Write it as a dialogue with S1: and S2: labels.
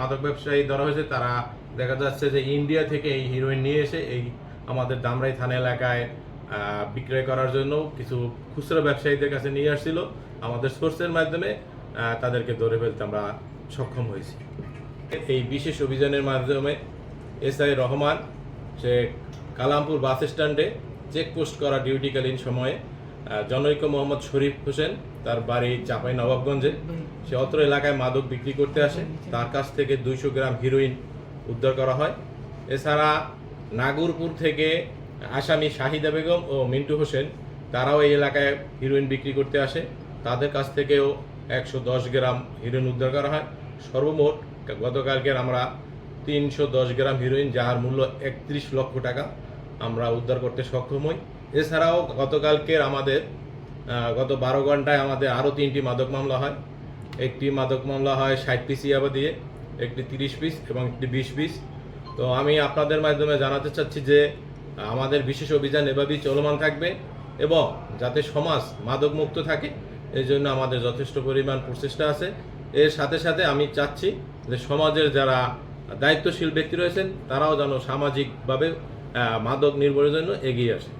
S1: মাদক ব্যবসায়ী ধরা হয়েছে, তারা দেখা যাচ্ছে যে ইন্ডিয়া থেকে এই হিরোইন নিয়ে এসে এই আমাদের দামরাই থানা এলাকায় বিক্রয় করার জন্য কিছু খুচরা ব্যবসায়ীদের কাছে নিয়ে আসছিল। আমাদের সোর্সের মাধ্যমে তাদেরকে ধরে ফেলতে আমরা সক্ষম হয়েছি। এই বিশেষ অভিযানের মাধ্যমে এসআই রহমান, সে কালামপুর বাস স্ট্যান্ডে চেকপোস্ট করা ডিউটিকালীন সময়ে জনৈক মোহাম্মদ শরীফ হোসেন, তার বাড়ি চাপাই নবাবগঞ্জে। সে অত্র এলাকায় মাদক বিক্রি করতে আসে। তার কাছ থেকে দুইশো গ্রাম হিরোইন উদ্ধার করা হয়। এছাড়া নাগরপুর থেকে আসামি শাহিদা বেগম ও মিন্টু হোসেন, তারাও এই এলাকায় হিরোইন বিক্রি করতে আসে। তাদের কাছ থেকেও একশো দশ গ্রাম হিরোইন উদ্ধার করা হয়। সর্বমোট গতকালকের আমরা তিনশো দশ গ্রাম হিরোইন যার মূল্য একত্রিশ লক্ষ টাকা, আমরা উদ্ধার করতে সক্ষম হই। এছাড়াও গতকালকের আমাদের গত বারো ঘন্টায় আমাদের আরও তিনটি মাদক মামলা হয়। একটি মাদক মামলা হয় ষাট পিস ইয়াবা দিয়ে, একটি তিরিশ পিস এবং একটি বিশ পিস। তো আমি আপনাদের মাধ্যমে জানাতে চাচ্ছি যে, আমাদের বিশেষ অভিযান এভাবেই চলমান থাকবে এবং যাতে সমাজ মাদক মুক্ত থাকে এই জন্য আমাদের যথেষ্ট পরিমাণ প্রচেষ্টা আছে। এর সাথে সাথে আমি চাচ্ছি যে সমাজের যারা দায়িত্বশীল ব্যক্তি রয়েছেন তারাও যেন সামাজিকভাবে মাদক নির্ভরের জন্য এগিয়ে আসে।